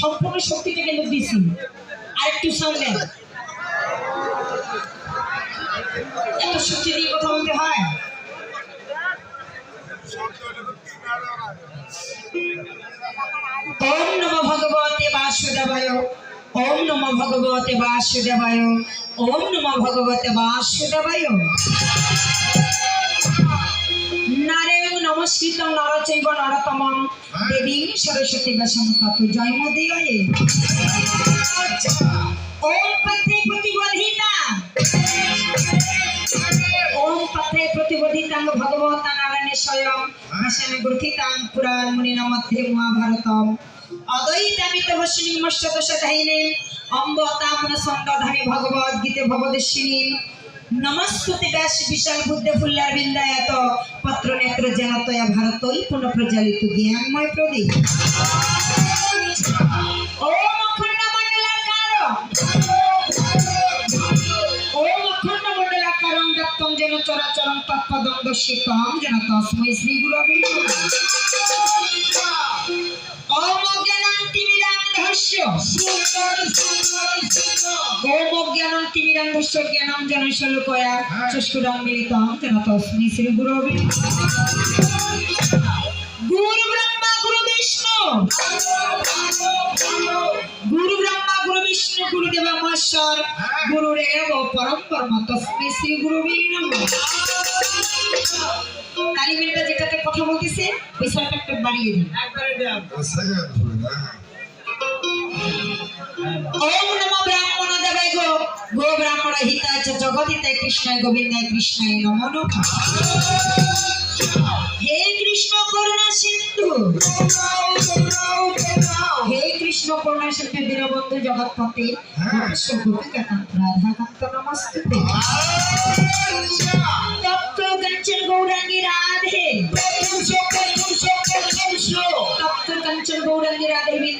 সম্পূর্ণ শক্তিটা কিন্তু দিছি। আর একটু সামনে। এত শক্তি দিয়ে কথা বলতে হয়? ওম নম ভগবতে বাসুদেবায়, ওম নম ভগবতে বাসুদেবায়, ওম নম ভগবতে বাসুদেবায়। নারায়ণ নমস্কৃত নরচৈব নরতম দেবী সরস্বতী বসন্ত জয় মোদীয় ওম পথে প্রতিবোধিতা ওম পথে প্রতিবোধিতাং ভগবতা নারায়ণের স্বয়ং ভাষানে গ্রথিতাং পুরাণ মুনিনা মধ্যে মহাভারতম। অদ্বৈতামিত বসিনী মস্তদশাহিনী অম্বতামন সঙ্গধামী ভগবদ গীতে ভবদর্শিনী নমস্তুতে ব্যাস বিশাল বুদ্ধে ফুল্লার বিন্দায়ত পত্র নেত্র যেন তয়া ভারতই পুনঃ প্রজ্বালিত জ্ঞানময় প্রদীপ। ওম অখণ্ড মণ্ডলাকার দত্তং যেন তস্मै শ্রী গুরবে ওম অজ্ঞানং তিমিরান্ধস্য ওম অজ্ঞানং তিমিরান্ধস্য জ্ঞানং যেন শলোকয়া চক্ষুরং মিলিতং যেন তস্मै শ্রী গুরবে গুরু ব্রহ্মা গুরু বিষ্ণু। গুরু ব্রহ্মা গুরু বিষ্ণু গুরুদেব মহেশ্বর। গুরুরেব পরম পরম তস্মৈ শ্রী গুরুবে তালিমেরটা যেটাতে কথা বলতেছে বিষয়টা একটু বাড়িয়ে দিন। ওম নমো ব্রাহ্মণ দেবায় গো গো ব্রাহ্মণ হিতায় জগদিতায় কৃষ্ণায় গোবিন্দায় কৃষ্ণায় নমো নমঃ হে কৃষ্ণ, করুণা সিন্ধু। হে কৃষ্ণ, করুণা সিন্ধু দীনবন্ধু জগৎপতে। গোপিকা কান্ত রাধা কান্ত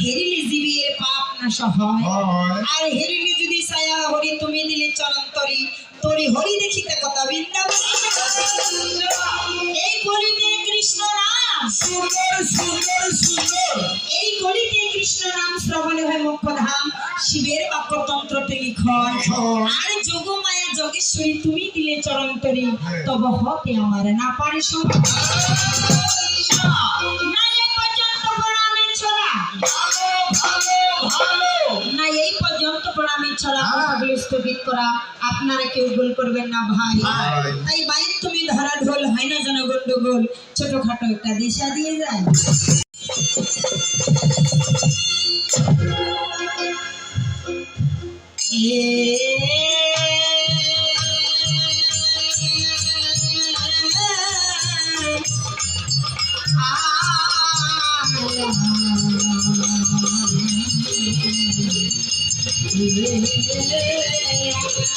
হেরিলে জীবের পাপ নাশ হয়। আর হেরিলে যদি ছায়া হরি তুমি দিলে চরন্তরি তোরি হরি দেখিতে কথা বৃন্দাবন। এই গলিতে কৃষ্ণ নাম এই গলিতে কৃষ্ণ নাম শ্রবণে হয় মুখ্য ধাম। শিবের বাক্যতন্ত্রতে লিখন আর যোগ মায়া যোগেশ্বরী তুমি দিলে চরন্তরি তব হতে আমার না পারে সব। না এই পর্যন্ত প্রণামের ছড়া স্থগিত করা আপনারা কেউ গোল করবেন না ভাই। তাই বাইর তুমি ধরা ঢোল হয় না যেন গন্ডগোল ছোটখাটো একটা দিশা দিয়ে যায়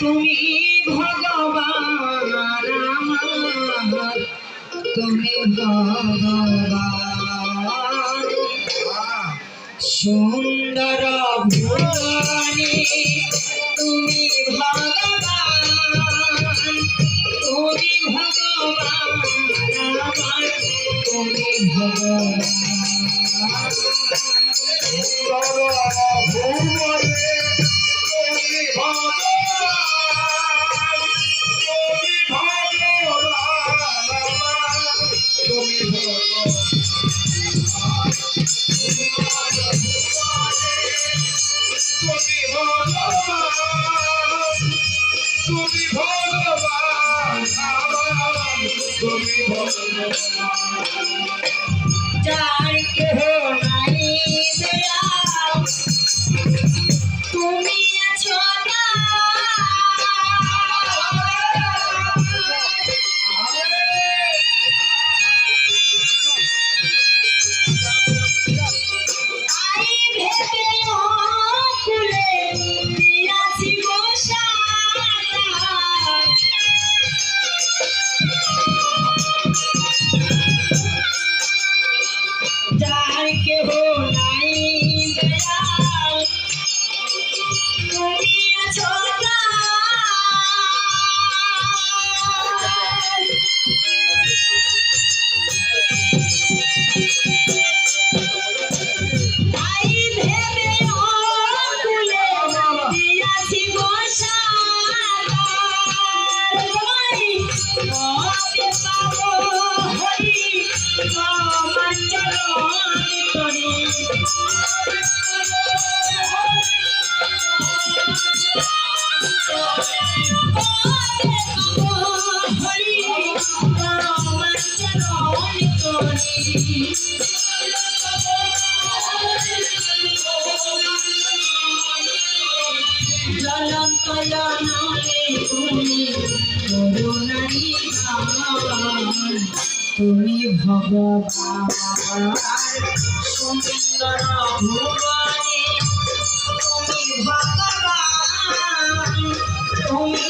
তুমি ভগবান তুমি সুন্দর তুমি ভগবান তুমি ভগবান তুমি ভগবান। তুমি ভগবান তুমি ভগবান যার কেহ তুমি ভগবান সুন্দর ভুবনী তুমি ভগবান তুমি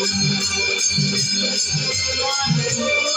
Thank you.